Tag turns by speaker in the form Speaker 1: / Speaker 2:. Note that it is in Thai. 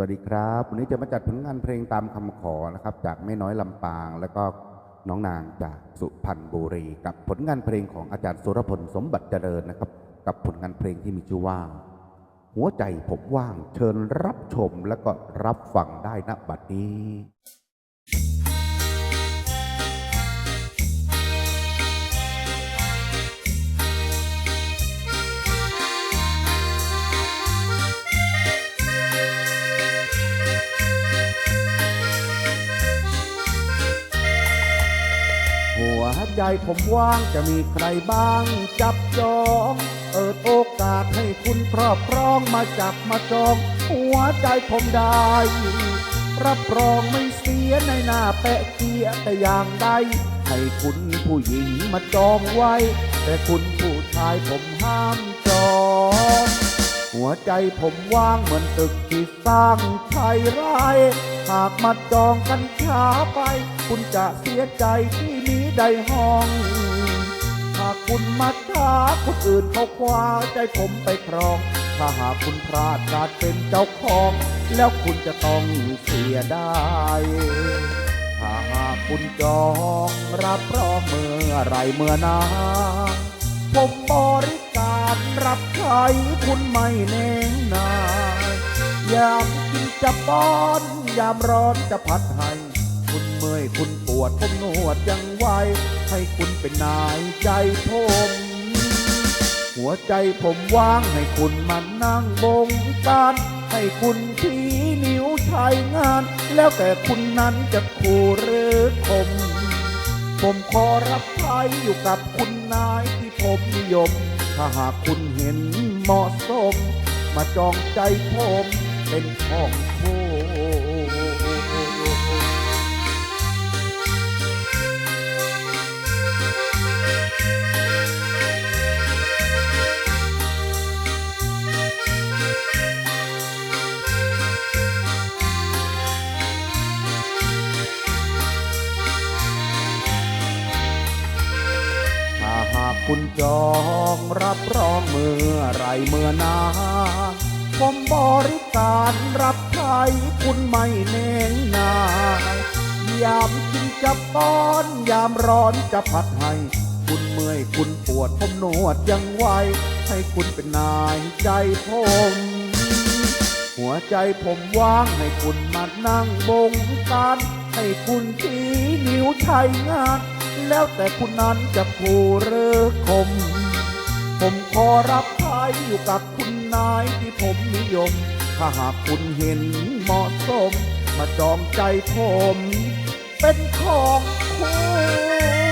Speaker 1: วัสดีครับ วันนี้จะมาจัดผลงานเพลงตามคำขอนะครับ จากแม่น้อยลำปาง แล้วก็น้องนางจากสุพรรณบุรี กับผลงานเพลงของอาจารย์สุรพลสมบัติเจริญนะครับ กับผลงานเพลงที่มีชื่อว่า หัวใจผมว่าง เชิญรับชมและก็รับฟังได้ณบัดนี้ ใจผมว่างจะมีใครบ้าง จับจองเปิดโอกาสให้คุณครอบครองมาจับมาจอง หัวใจผมได้ รับรองไม่เสียในหน้าแปะเกียแต่อย่างใดให้คุณผู้หญิงมาจองไว้ แต่คุณผู้ชายผมห้ามจองหัวใจผมว่างเหมือนตึกที่สร้างไทยไรหากมาจองกันช้าไป คุณจะเสียใจที่ นี้ได้ห้อง หากคุณมาช้าคนอื่นเขาคว้าใจผมไปครอง ถ้าหากคุณพลาดการเป็นเจ้าของ แล้วคุณจะต้องเสียได้ถ้าหากคุณจองรับรองเมื่อไรเมื่อนานผมบริการรับใช้คุณไม่เน่งนายยามกินจะป้อน ยามร้อนจะพัดให้ คุณเมื่อยคุณปวดผมนวดยังไหวให้คุณเป็นนายใจผม หัวใจผมว่างให้คุณมานั่งบงการให้คุณที่นิ้วชายงาน แล้วแต่คุณนั้นจะคู่หรือคมผมขอรับใช้อยู่กับคุณนายที่ผมนิยม ถ้าหากคุณเห็นเหมาะสม มาจองใจผมเป็นของคู่ากคุณจองรับรองเมื่อไรเมื่อนาผมบริการรับใช้คุณไม่เน้นนายยามกินจะป้อน ยามร้อนจะพัดให้คุณเมื่อยคุณปวดผมนวดยังไหวให้คุณเป็นนายใจผม หัวใจผมว่างให้คุณมานั่งบงการ ให้คุณที่นิ้วใช้งาน แล้วแต่คุณนั้นจะผู้หรือคม ผมขอรับใช้อยู่กับคุณนายที่ผมนิยม ถ้าหากคุณเห็นเหมาะสม มาจองใจผม เป็นของคุณ